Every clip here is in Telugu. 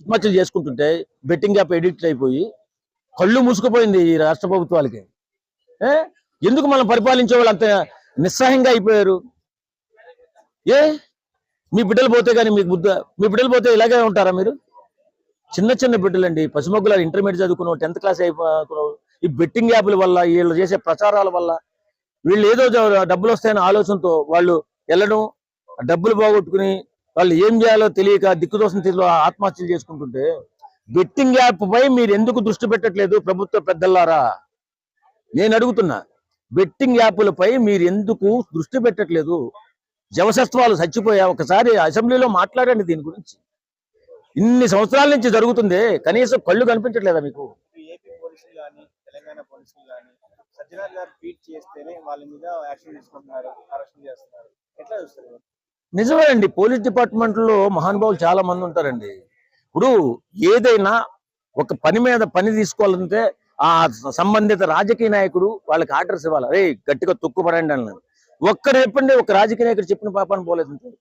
ఆత్మహత్యలు చేసుకుంటుంటే బెట్టింగ్ యాప్ ఎడిక్ట్ అయిపోయి కళ్ళు మూసుకుపోయింది ఈ రాష్ట్ర ప్రభుత్వాలకి. ఏ? ఎందుకు మనం పరిపాలించే వాళ్ళు అంత నిస్సహాయంగా అయిపోయారు? ఏ? మీ బిడ్డలు పోతే కానీ మీకు బుద్ధ మీ బిడ్డలు పోతే ఇలాగే ఉంటారా మీరు? చిన్న చిన్న బిడ్డలండి పసిమొగ్గుల ఇంటర్మీడియట్ చదువుకున్నావు టెన్త్ క్లాస్ అయిపోతున్నావు ఈ బెట్టింగ్ యాప్ల వల్ల వీళ్ళు చేసే ప్రచారాల వల్ల వీళ్ళు ఏదో డబ్బులు వస్తాయనే ఆలోచనతో వాళ్ళు వెళ్ళడం డబ్బులు పోగొట్టుకుని వాళ్ళు ఏం చేయాలో తెలియక దిక్కుదోసం తీరులో ఆత్మహత్యలు చేసుకుంటుంటే బెట్టింగ్ యాప్ పై మీరు ఎందుకు దృష్టి పెట్టట్లేదు ప్రభుత్వ పెద్దలారా నేను అడుగుతున్నా బెట్టింగ్ యాప్లపై మీరు ఎందుకు దృష్టి పెట్టట్లేదు? జవసత్వాలు చచ్చిపోయా? ఒకసారి అసెంబ్లీలో మాట్లాడండి దీని గురించి. ఇన్ని సంవత్సరాల నుంచి జరుగుతుంది కనీసం కళ్ళు కనిపించట్లేదా మీకు? సజ్జనార్ గారు ట్వీట్ చేస్తేనే వాళ్ళ మీద యాక్షన్ తీసుకుంటున్నారు అరెస్ట్ చేస్తున్నారు. ఎట్లా చూస్తారు నిజమే అండి పోలీస్ డిపార్ట్మెంట్లో మహానుభావులు చాలా మంది ఉంటారండి. ఇప్పుడు ఏదైనా ఒక పని మీద పని తీసుకోవాలంటే ఆ సంబంధిత రాజకీయ నాయకుడు వాళ్ళకి ఆర్డర్స్ ఇవ్వాలి? రే గట్టిగా తొక్కుపడండి అన్నాను ఒక్కరు చెప్పండి ఒక రాజకీయ నాయకుడు చెప్పిన పాపాన్ని పోలేదు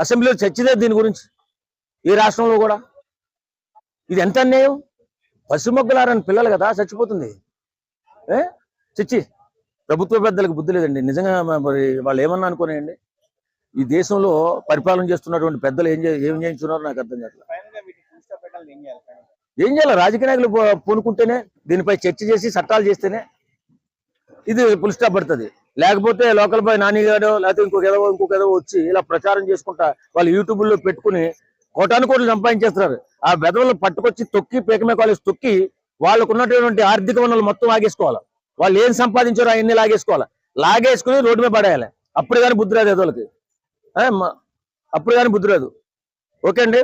అసెంబ్లీలో చచ్చిదే దీని గురించి. ఈ రాష్ట్రంలో కూడా. ఇది ఎంత అన్యాయం? పసిమొగ్గలారని పిల్లలు కదా చచ్చిపోతుంది. ఏ? చచ్చి ప్రభుత్వ పెద్దలకు బుద్ధి లేదండి. నిజంగా మరి వాళ్ళు ఏమన్నా అనుకోనేయండి. ఈ దేశంలో పరిపాలన చేస్తున్నటువంటి పెద్దలు ఏం ఏం చేయించున్నారో నాకు అర్థం కావట్లేదు. ఫుల్ ఏం చేయాలి రాజకీయ నాయకులు పూనుకుంటేనే దీనిపై చర్చ చేసి చట్టాలు చేస్తేనే ఇది పుల్ స్టాప్ పడుతుంది. లేకపోతే లోకల్ బాయ్ నానిగాడో లేకపోతే ఇంకొక ఏదో ఇంకొక ఏదో వచ్చి ఇలా ప్రచారం చేసుకుంటా వాళ్ళు యూట్యూబ్లో పెట్టుకుని కోటాను కోట్లు సంపాదించేస్తున్నారు. ఆ బెదవలు పట్టుకొచ్చి తొక్కి పేకమే కాలేజ్ తొక్కి వాళ్ళకు ఉన్నటువంటి ఆర్థిక వనరులు మొత్తం లాగేసుకోవాలి వాళ్ళు ఏం సంపాదించారో అవన్నీ లాగేసుకోవాలి. లాగేసుకుని రోడ్డు మీద పడేయాలి. అప్పుడు కానీ బుద్ధి రాదు అప్పుడు కానీ బుద్ధి రాదు. ఓకే అండి?